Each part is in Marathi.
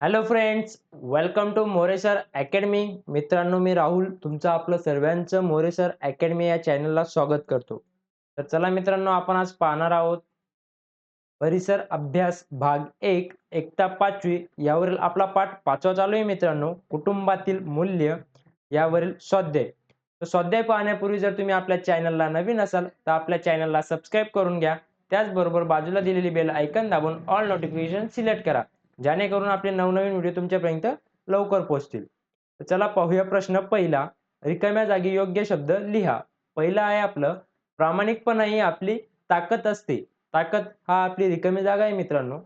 Hello friends welcome to Moresar academy मित्रांनो मी राहुल तुमचं आपलं सर्वांचं मोरेसर अकॅडमी या चॅनलला स्वागत करतो. तर चला मित्रांनो आपण आज पाहणार आहोत परिसर अभ्यास भाग एक एकता पाचवी यावरील आपला पाठ पाचवा चालू आहे मित्रांनो. कुटुंबातील मूल्य यावरील स्वाध्याय. तर स्वाध्याय पाहण्यापूर्वी जर तुम्ही आपल्या चॅनलला नवीन असाल तर आपल्या चॅनलला सबस्क्राईब करून घ्या. त्याचबरोबर बाजूला दिलेली बेल ऐकन दाबून ऑल नोटिफिकेशन सिलेक्ट करा. जेणेकरून आपले नवनवीन व्हिडिओ तुमच्यापर्यंत लवकर पोहोचतील. तर चला पाहूया प्रश्न पहिला. रिकाम्या जागी योग्य शब्द लिहा. पहिला आहे आपलं प्रामाणिकपणा ही आपली ताकद असते. ताकद हा आपली रिकामी जागा आहे मित्रांनो.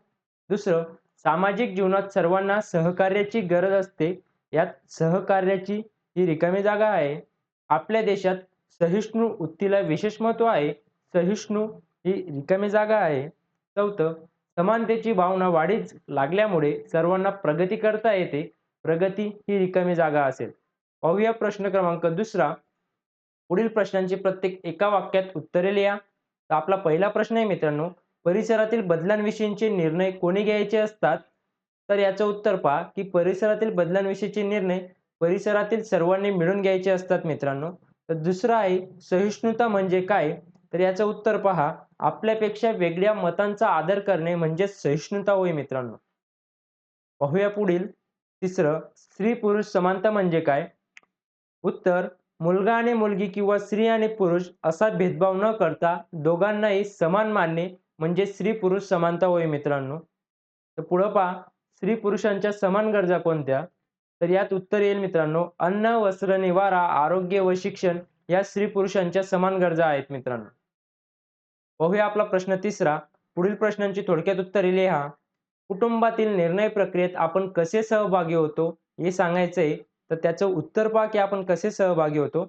दुसरं सामाजिक जीवनात सर्वांना सहकार्याची गरज असते. यात सहकार्याची ही रिकामी जागा आहे. आपल्या देशात सहिष्णू वृत्तीला विशेष महत्त्व आहे. सहिष्णू ही रिकामी जागा आहे. चौथं समानतेची भावना वाढीच लागल्यामुळे सर्वांना प्रगती करता येते. प्रगती ही रिकामी जागा असेल. पाहूया प्रश्न क्रमांक दुसरा. पुढील प्रश्नांची प्रत्येक एका वाक्यात उत्तरे लिहा. तर आपला पहिला प्रश्न आहे मित्रांनो परिसरातील बदलांविषयीचे निर्णय कोणी घ्यायचे असतात? तर याचं उत्तर पहा की परिसरातील बदलांविषयीचे निर्णय परिसरातील सर्वांनी मिळून घ्यायचे असतात मित्रांनो. तर दुसरं आहे सहिष्णुता म्हणजे काय? तर याचं उत्तर पहा. आपल्यापेक्षा वेगळ्या मतांचा आदर करणे म्हणजे सहिष्णुता होय मित्रांनो. पाहूया पुढील. तिसरं स्त्री पुरुष समानता म्हणजे काय? उत्तर मुलगा आणि मुलगी किंवा स्त्री आणि पुरुष असा भेदभाव न करता दोघांनाही समान मानणे म्हणजे स्त्री पुरुष समानता होय मित्रांनो. तर पुढं पहा. स्त्री पुरुषांच्या समान गरजा कोणत्या? तर यात उत्तर येईल मित्रांनो. अन्न वस्त्र निवारा आरोग्य व शिक्षण या स्त्री पुरुषांच्या समान गरजा आहेत मित्रांनो. पाहूया आपला प्रश्न तिसरा. पुढील प्रश्नांची थोडक्यात उत्तरे लिहा. कुटुंबातील निर्णय प्रक्रियेत आपण कसे सहभागी होतो हे सांगायचंय. तर त्याचं उत्तर पहा की आपण कसे सहभागी होतो.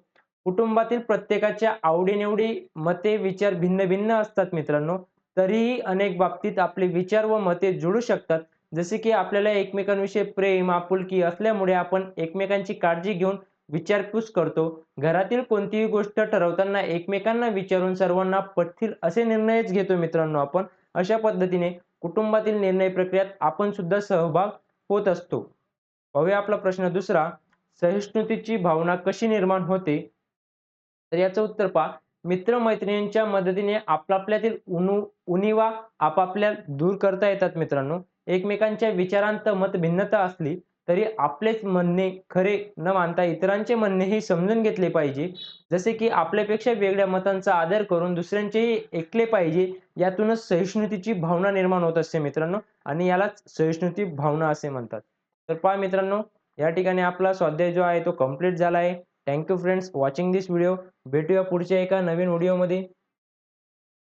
कुटुंबातील प्रत्येकाच्या आवडीनिवडी मते विचार भिन्न भिन्न असतात मित्रांनो. तरीही अनेक बाबतीत आपले विचार व मते जुळू शकतात. जसे की आपल्याला एकमेकांविषयी प्रेम आपुलकी असल्यामुळे आपण एकमेकांची काळजी घेऊन विचारपूस करतो. घरातील कोणतीही गोष्ट ठरवताना एकमेकांना विचारून सर्वांना पटतील असे निर्णयच घेतो मित्रांनो आपण. अशा पद्धतीने कुटुंबातील निर्णय प्रक्रियात आपण सुद्धा सहभाग होत असतो. पाहूया आपला प्रश्न दुसरा. सहिष्णुतेची भावना कशी निर्माण होते? तर याचं उत्तर पहा. मित्रमैत्रिणींच्या मदतीने आपापल्यातील उणू उणिवा आपापल्या दूर करता येतात मित्रांनो. एकमेकांच्या विचारांत मतभिन्नता असली तरी आपलेच म्हणणे खरे न मानता इतरांचे म्हणणेही समजून घेतले पाहिजे. जसे की आपल्यापेक्षा वेगळ्या मतांचा आदर करून दुसऱ्यांचेही ऐकले पाहिजे यातूनच सहिष्णुतेची भावना निर्माण होत असते मित्रांनो. आणि यालाच सहिष्णुती भावना असे म्हणतात. तर पहा मित्रांनो या ठिकाणी आपला स्वाध्याय जो आहे तो कंप्लीट झाला आहे. Thank you friends watching this video भेटूया पुढच्या एका नवीन व्हिडिओमध्ये